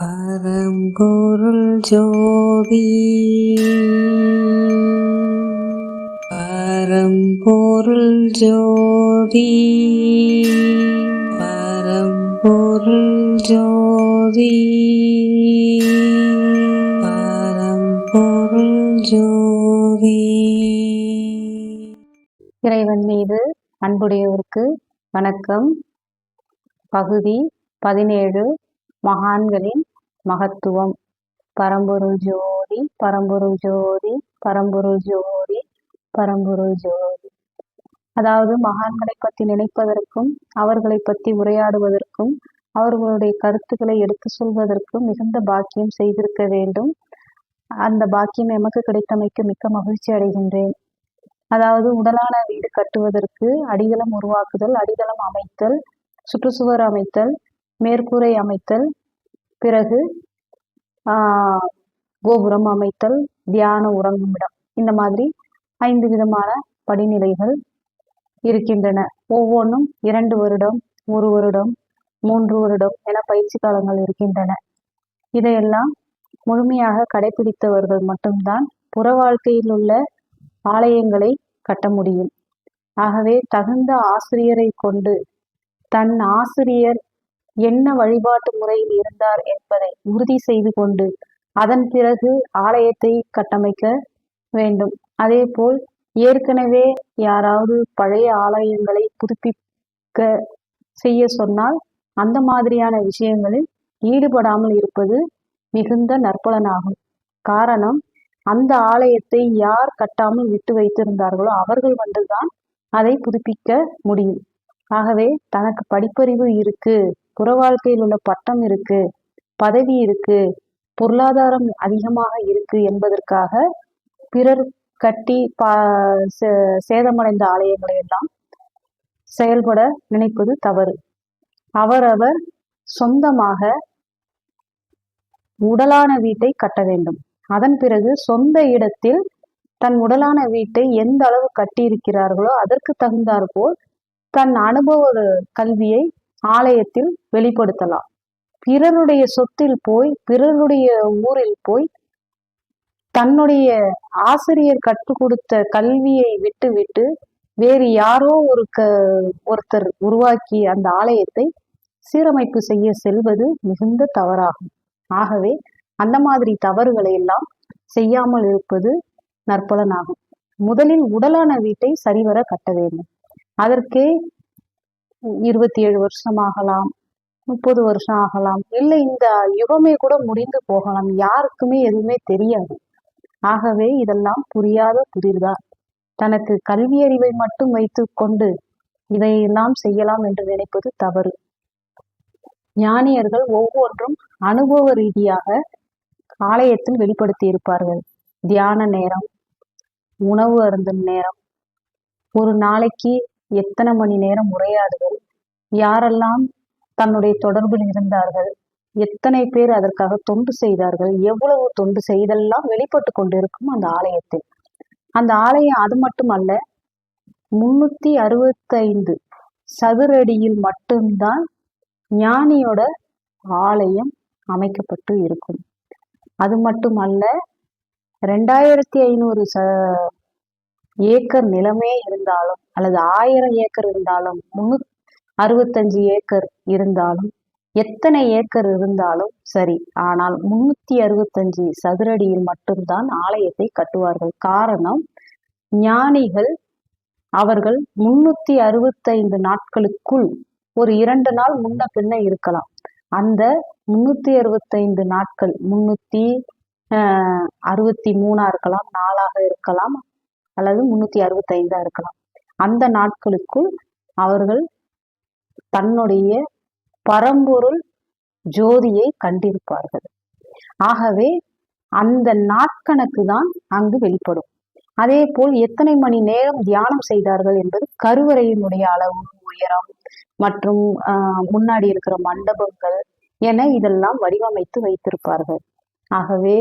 பரம்பொருள் ஜோதி. பரம்பொருள் ஜோதி. பரம்பொருள் ஜோதி. பரம்பொருள் ஜோதி. இறைவன் மீது அன்புடையவருக்கு வணக்கம். பகுதி பதினேழு. மகான்களின் மகத்துவம். பரம்பொருள் ஜோதி பரம்பொருள் ஜோதி பரம்பொருள் ஜோதி பரம்பொருள் ஜோதி. அதாவது மகான்களை பற்றி நினைப்பதற்கும் அவர்களை பற்றி உரையாடுவதற்கும் அவர்களுடைய கருத்துக்களை எடுத்து சொல்வதற்கும் மிகுந்த பாக்கியம் செய்திருக்க வேண்டும். அந்த பாக்கியம் எமக்கு கிடைத்தமைக்கு மிக்க மகிழ்ச்சி அடைகின்றேன். அதாவது உடலான வீடு கட்டுவதற்கு அடித்தளம் உருவாக்குதல் அடித்தளம் அமைத்தல் சுற்றுச்சுவர் அமைத்தல் மேற்கூரை அமைத்தல் பிறகு கோபுரம் அமைத்தல் தியான உறங்குமிடம். இந்த மாதிரி ஐந்து விதமான படிநிலைகள் இருக்கின்றன. ஒவ்வொன்றும் இரண்டு வருடம் ஒரு வருடம் மூன்று வருடம் என பயிற்சி காலங்கள் இருக்கின்றன. இதையெல்லாம் முழுமையாக கடைபிடித்தவர்கள் மட்டும்தான் புற வாழ்க்கையில் உள்ள ஆலயங்களை கட்ட முடியும். ஆகவே தகுந்த ஆசிரியரை கொண்டு தன் ஆசிரியர் என்ன வழிபாட்டு முறையில் இருந்தார் என்பதை உறுதி செய்து கொண்டு அதன் பிறகு ஆலயத்தை கட்டமைக்க வேண்டும். அதே போல் ஏற்கனவே யாராவது பழைய ஆலயங்களை புதுப்பிக்க செய்ய சொன்னால் அந்த மாதிரியான விஷயங்களில் ஈடுபடாமல் இருப்பது மிகுந்த நற்பலனாகும். காரணம் அந்த ஆலயத்தை யார் கட்டாமல் விட்டு வைத்திருந்தார்களோ அவர்கள் வந்துதான் அதை புதுப்பிக்க முடியும். ஆகவே தனக்கு படிப்பறிவு இருக்கு. புற வாழ்க்கையில் உள்ள பட்டம் இருக்கு பதவி இருக்கு பொருளாதாரம் அதிகமாக இருக்கு என்பதற்காக பிறர் கட்டி பா சேதமடைந்த ஆலயங்களை எல்லாம் செயல்பட நினைப்பது தவறு. அவரவர் சொந்தமாக உடலான வீட்டை கட்ட வேண்டும். அதன் பிறகு சொந்த இடத்தில் தன் உடலான வீட்டை எந்த அளவு கட்டியிருக்கிறார்களோ அதற்கு தகுந்தாற்போல் தன் அனுபவ கல்வியை ஆலயத்தில் வெளிப்படுத்தலாம். பிறருடைய சொத்தில் போய் பிறருடைய ஊரில் போய் தன்னுடைய ஆசிரியர் கற்றுக் கொடுத்த கல்வியை விட்டு விட்டு வேறு யாரோ ஒரு க ஒருத்தர் உருவாக்கி அந்த ஆலயத்தை சீரமைப்பு செய்ய செல்வது மிகுந்த தவறாகும். ஆகவே அந்த மாதிரி தவறுகளை எல்லாம் செய்யாமல் இருப்பது நற்பலனாகும். முதலில் உடலான வீட்டை சரிவர கட்ட வேண்டும். அதற்கே இருபத்தி ஏழு வருஷம் ஆகலாம் முப்பது வருஷம் ஆகலாம். இல்லை இந்த யுகமே கூட முடிந்து போகலாம். யாருக்குமே எதுவுமே தெரியாது. ஆகவே இதெல்லாம் புரியாத புதிர்தான் தனக்கு கல்வி அறிவை மட்டும் வைத்து கொண்டு இதையெல்லாம் செய்யலாம் என்று நினைப்பது தவறு. ஞானியர்கள் ஒவ்வொன்றும் அனுபவ ரீதியாக ஆலயத்தில் வெளிப்படுத்தி இருப்பார்கள் தியான நேரம் உணவு அருந்தும் நேரம். ஒரு நாளைக்கு எத்தனை மணி நேரம் உரையாடுதல்? யாரெல்லாம் தன்னுடைய தொடர்பில் இருந்தார்கள்? எத்தனை பேர் அதற்காக தொண்டு செய்தார்கள்? எவ்வளவு தொண்டு செய்தெல்லாம் வெளிப்பட்டு கொண்டிருக்கும் அந்த ஆலயத்தில். அந்த ஆலயம் அது மட்டுமல்ல முன்னூத்தி அறுபத்தைந்து சதுரடியில் மட்டும்தான் ஞானியோட ஆலயம் அமைக்கப்பட்டு இருக்கும். அது மட்டுமல்ல ரெண்டாயிரத்தி ஐநூறு ச ஏக்கர் நிலமே இருந்தாலும் அல்லது ஆயிரம் ஏக்கர் இருந்தாலும் முன்னூ அறுபத்தஞ்சு ஏக்கர் இருந்தாலும் எத்தனை ஏக்கர் இருந்தாலும் சரி ஆனால் முன்னூத்தி அறுபத்தஞ்சு சதுரடியில் மட்டும்தான் ஆலயத்தை கட்டுவார்கள். காரணம் ஞானிகள் அவர்கள் முன்னூத்தி அறுபத்தைந்து நாட்களுக்குள் ஒரு இரண்டு நாள் முன்ன பின்ன இருக்கலாம். அந்த முன்னூத்தி அறுபத்தைந்து நாட்கள் முன்னூத்தி அறுபத்தி மூணா இருக்கலாம் நாளாக இருக்கலாம் அல்லது முன்னூத்தி அறுபத்தைந்தா இருக்கலாம். அந்த நாட்களுக்குள் அவர்கள் தன்னுடைய பரம்பொருள் ஜோதியை கண்டிருப்பார்கள். ஆகவே அந்த நாட்கணக்கு தான் அங்கு வெளிப்படும். அதே போல் எத்தனை மணி நேரம் தியானம் செய்தார்கள் என்பது கருவறையினுடைய அளவு உயரம் மற்றும் முன்னாடி இருக்கிற மண்டபங்கள் என இதெல்லாம் வடிவமைத்து வைத்திருப்பார்கள். ஆகவே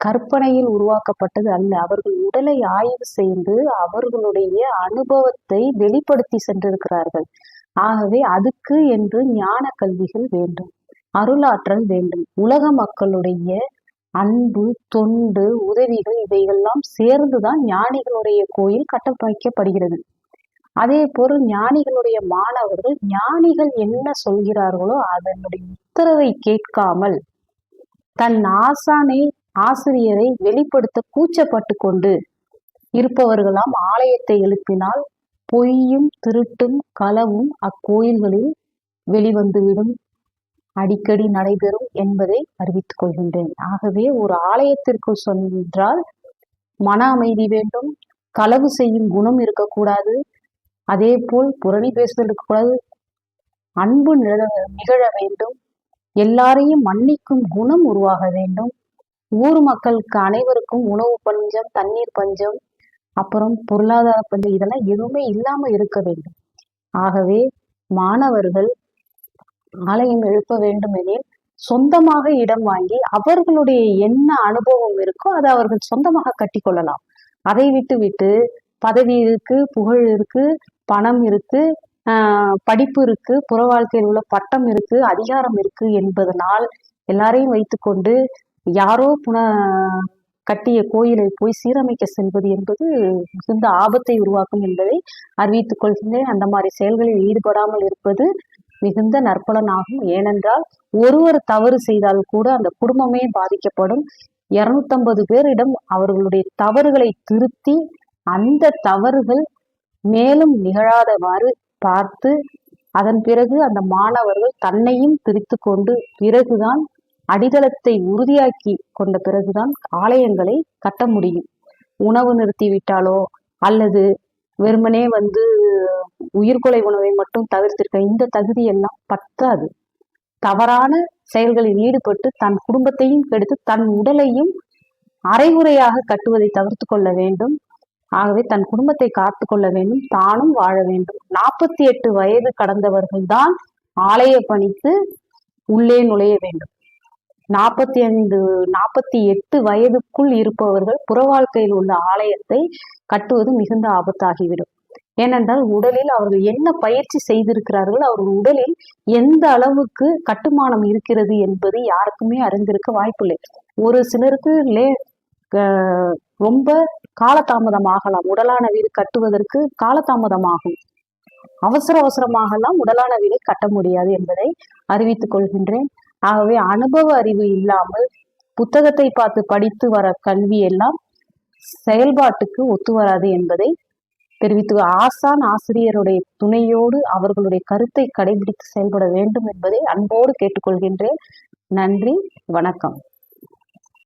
கற்பனையில் உருவாக்கப்பட்டது அல்ல. அவர்கள் உடலை ஆய்வு செய்து அவர்களுடைய அனுபவத்தை வெளிப்படுத்தி சென்றிருக்கிறார்கள். ஆகவே அதுக்கு என்று ஞான கல்விகள் வேண்டும் அருளாற்றல் வேண்டும். உலக மக்களுடைய அன்பு தொண்டு உதவிகள் இவைகள்லாம் சேர்ந்துதான் ஞானிகளுடைய கோயில் கட்டமைக்கப்படுகிறது. அதே போல் ஞானிகளுடைய மாணவர்கள் ஞானிகள் என்ன சொல்கிறார்களோ அதனுடைய உத்தரவை கேட்காமல் தன் ஆசானை ஆசிரியரை வெளிப்படுத்த கூச்சப்பட்டு கொண்டு இருப்பவர்களாம் ஆலயத்தை எழுப்பினால் பொய்யும் திருட்டும் களவும் அக்கோயில்களில் வெளிவந்துவிடும். அடிக்கடி நடைபெறும் என்பதை அறிவித்துக் கொள்கின்றேன். ஆகவே ஒரு ஆலயத்திற்கு சென்றால் மன அமைதி வேண்டும். களவு செய்யும் குணம் இருக்கக்கூடாது. அதே போல் புரணி பேசுதல் இருக்கக்கூடாது. அன்பு நிகழ வேண்டும். எல்லாரையும் மன்னிக்கும் குணம் உருவாக வேண்டும். ஊர் மக்களுக்கு அனைவருக்கும் உணவு பஞ்சம் தண்ணீர் பஞ்சம் அப்புறம் பொருளாதார பஞ்சம் இதெல்லாம் எதுவுமே இல்லாம இருக்க வேண்டும் ஆகவே மாணவர்கள் ஆலயம் எழுப்ப வேண்டும் எனில் சொந்தமாக இடம் வாங்கி அவர்களுடைய என்ன அனுபவம் இருக்கோ அதை அவர்கள் சொந்தமாக கட்டி கொள்ளலாம். அதை விட்டு விட்டு பதவி இருக்கு புகழ் இருக்கு பணம் இருக்கு படிப்பு இருக்கு புற வாழ்க்கையில் உள்ள பட்டம் இருக்கு அதிகாரம் இருக்கு என்பதனால் எல்லாரையும் வைத்துக்கொண்டு யாரோ புன கட்டிய கோயிலை போய் சீரமைக்க செல்வது என்பது மிகுந்த ஆபத்தை உருவாக்கும் என்பதை அறிவித்துக் கொள்கின்றேன் அந்த மாதிரி செயல்களில் ஈடுபடாமல் இருப்பது மிகுந்த நற்பலனாகும். ஏனென்றால் ஒருவர் தவறு செய்தால் கூட அந்த குடும்பமே பாதிக்கப்படும். இருநூத்தம்பது பேரிடம் அவர்களுடைய தவறுகளை திருத்தி அந்த தவறுகள் மேலும் நிகழாதவாறு பார்த்து அதன் பிறகு அந்த மாணவர்கள் தன்னையும் பிரித்து கொண்டு பிறகுதான் அடித்தளத்தை உறுதியாக்கி கொண்ட பிறகுதான் ஆலயங்களை கட்ட முடியும். உணவு நிறுத்திவிட்டாலோ அல்லது வெறுமனே வந்து உயிர்கொலை உணவை மட்டும் தவிர்த்திருக்க இந்த தகுதி எல்லாம் தவறான செயல்களில் ஈடுபட்டு தன் குடும்பத்தையும் கெடுத்து தன் உடலையும் அரைகுறையாக கட்டுவதை தவிர்த்து கொள்ள வேண்டும். ஆகவே தன் குடும்பத்தை காத்து கொள்ள வேண்டும் தானும் வாழ வேண்டும். நாற்பத்தி எட்டு வயது கடந்தவர்கள் தான் ஆலய பணிக்கு உள்ளே நுழைய வேண்டும். நாற்பத்தி ஐந்து நாற்பத்தி எட்டு வயதுக்குள் இருப்பவர்கள் புற வாழ்க்கையில் உள்ள ஆலயத்தை கட்டுவது மிகுந்த ஆபத்தாகிவிடும். ஏனென்றால் உடலில் அவர்கள் என்ன பயிற்சி செய்திருக்கிறார்கள் அவர்கள் உடலில் எந்த அளவுக்கு கட்டுமானம் இருக்கிறது என்பது யாருக்குமே அறிந்திருக்க வாய்ப்பில்லை. ஒரு சிலருக்கு லே ரொம்ப காலதாமதமாகலாம். உடலான வீடு கட்டுவதற்கு காலதாமதமாகும். அவசர அவசரமாகலாம் உடலான வீடை கட்ட முடியாது என்பதை அறிவித்துக் கொள்கின்றேன். ஆகவே அனுபவ அறிவு இல்லாமல் புத்தகத்தை பார்த்து படித்து வர கல்வி எல்லாம் செயல்பாட்டுக்கு ஒத்து வராது என்பதை தெரிவித்து ஆசான் ஆசிரியருடைய துணையோடு அவர்களுடைய கருத்தை கடைபிடித்து செயல்பட வேண்டும் என்பதை அன்போடு கேட்டுக்கொள்கின்றேன். நன்றி வணக்கம்.